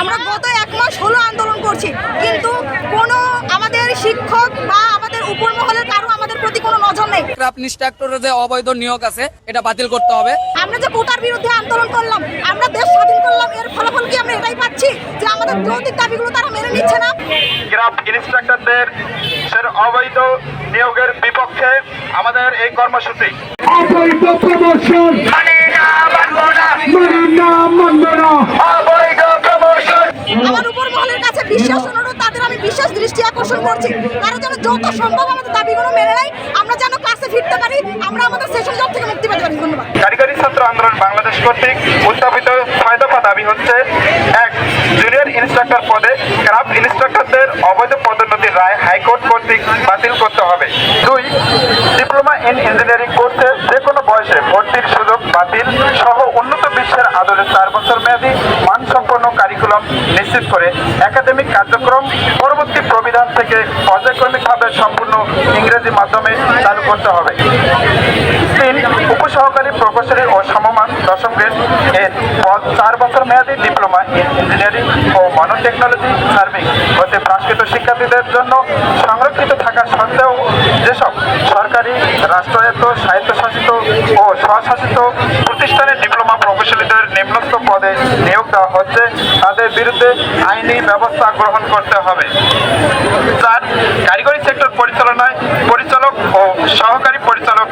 আমরা গত এক মাস হলো আন্দোলন করছি। কিন্তু কোনো আমাদের শিক্ষক বা আমাদের উপর মহলের কারও আমাদের প্রতি কোনো নজর নেই। ক্রাফট ইন্সট্রাক্টরের যে অবৈধ নিয়োগ আছে এটা বাতিল করতে হবে। আমরা যে কোটার বিরুদ্ধে আন্দোলন করলাম আমরা দেশ স্বাধীন করলাম এর ফলাফল কি আমরা এটাই পাচ্ছি? যে আমাদের যৌতিক দাবিগুলো তারা মেনে নিচ্ছে না? ক্রাফট ইনস্ট্রাক্টরদের সের অবৈধ নিয়োগের বিপক্ষে আমাদের এই কর্মসূচি। বিশ্বাস অনুরোধ তাদের আমি বিশ্বাস দৃষ্টি আকর্ষণ করছি। তারা যেন যত সম্ভব আমাদের দাবিগুলো মেনে নেয়, আমরা যেন ক্লাসে ফিরতে পারি, আমরা আমাদের সেশন জব থেকে মুক্তি পেতে পারি। ধন্যবাদ। কারিগরি ছাত্র আন্দোলন বাংলাদেশ কর্তৃক উত্থাপিত ছয় দফা দাবি হচ্ছে এক জুনিয়র ইনস্ট্রাক্টর পদে। ক্রাফট ইনস্ট্রাক্টরদের অবৈধ পদোন্নতির রায় হাইকোর্ট কর্তৃক বাতিল করতে হবে। দুই ডিপ্লোমা ইন ইঞ্জিনিয়ারিং কোর্সে যে কোনো বয়সে ভর্তির সুযোগ বাতিল সহ বিশ্বের আদলে চার বছর মেয়াদী মানসম্পন্ন কারিকুলাম নিশ্চিত করে একাডেমিক কার্যক্রম পরবর্তী প্রবিধান থেকে পর্যায়ক্রমিকভাবে সম্পূর্ণ ইংরেজি মাধ্যমে চালু করতে হবে। তিন, উপসহকারী প্রকৌশলী ও সমমান দশম গ্রেড এর পদ চার বছর মেয়াদী ডিপ্লোমা ইন ইঞ্জিনিয়ারিং ও মনোটেকনোলজি সার্ভিং হতে প্রাস্কৃত শিক্ষার্থীদের জন্য সংরক্ষিত থাকা সত্ত্বেও যেসব সরকারি, রাষ্ট্রায়ত্ত, স্বায়ত্তশাসিত ও স্বশাসিত প্রতিষ্ঠানে ডিপ্লোমা প্রকৌশলীদের নিম্নস্থ পদে নিয়োগ দেওয়া হচ্ছে, তাদের বিরুদ্ধে আইনি ব্যবস্থা গ্রহণ করতে হবে। চার কারিগরি সেক্টর পরিচালনায় পরিচালক ও সহকারী পরিচালক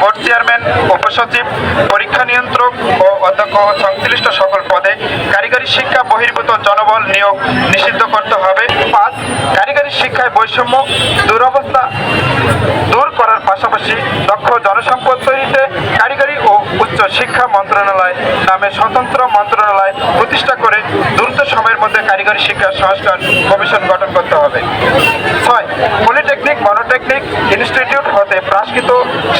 বোর্ড চেয়ারম্যান উপসচিব, পরীক্ষা নিয়ন্ত্রক ও অধ্যক্ষ সংশ্লিষ্ট সকল পদে কারিগরি শিক্ষা বহির্ভূত জনবল নিয়োগ নিষিদ্ধ করতে হবে। পাঁচ, কারিগরি শিক্ষায় বৈষম্য, দুরবস্থা দূর করার পাশাপাশি দক্ষ জনসম্পদ তৈরিতে কারিগরি ও উচ্চ শিক্ষা মন্ত্রণালয় নামে স্বতন্ত্র মন্ত্রণালয় প্রতিষ্ঠা করে দ্রুত সময়ের মধ্যে কারিগরি শিক্ষা সংস্কার কমিশন গঠন করতে হবে। ছয় পলিটেকনিক মনোটেকনিক ইনস্টিটিউট হতে প্রাস্কৃত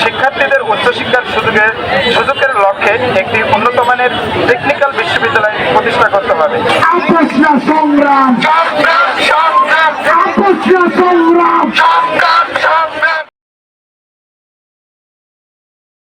শিক্ষার্থীদের উচ্চশিক্ষার সুযোগের সুযোগের লক্ষ্যে একটি উন্নত মানের টেকনিক্যাল বিশ্ববিদ্যালয় প্রতিষ্ঠা করতে হবে। না সংগ্রাম। সংগ্রাম।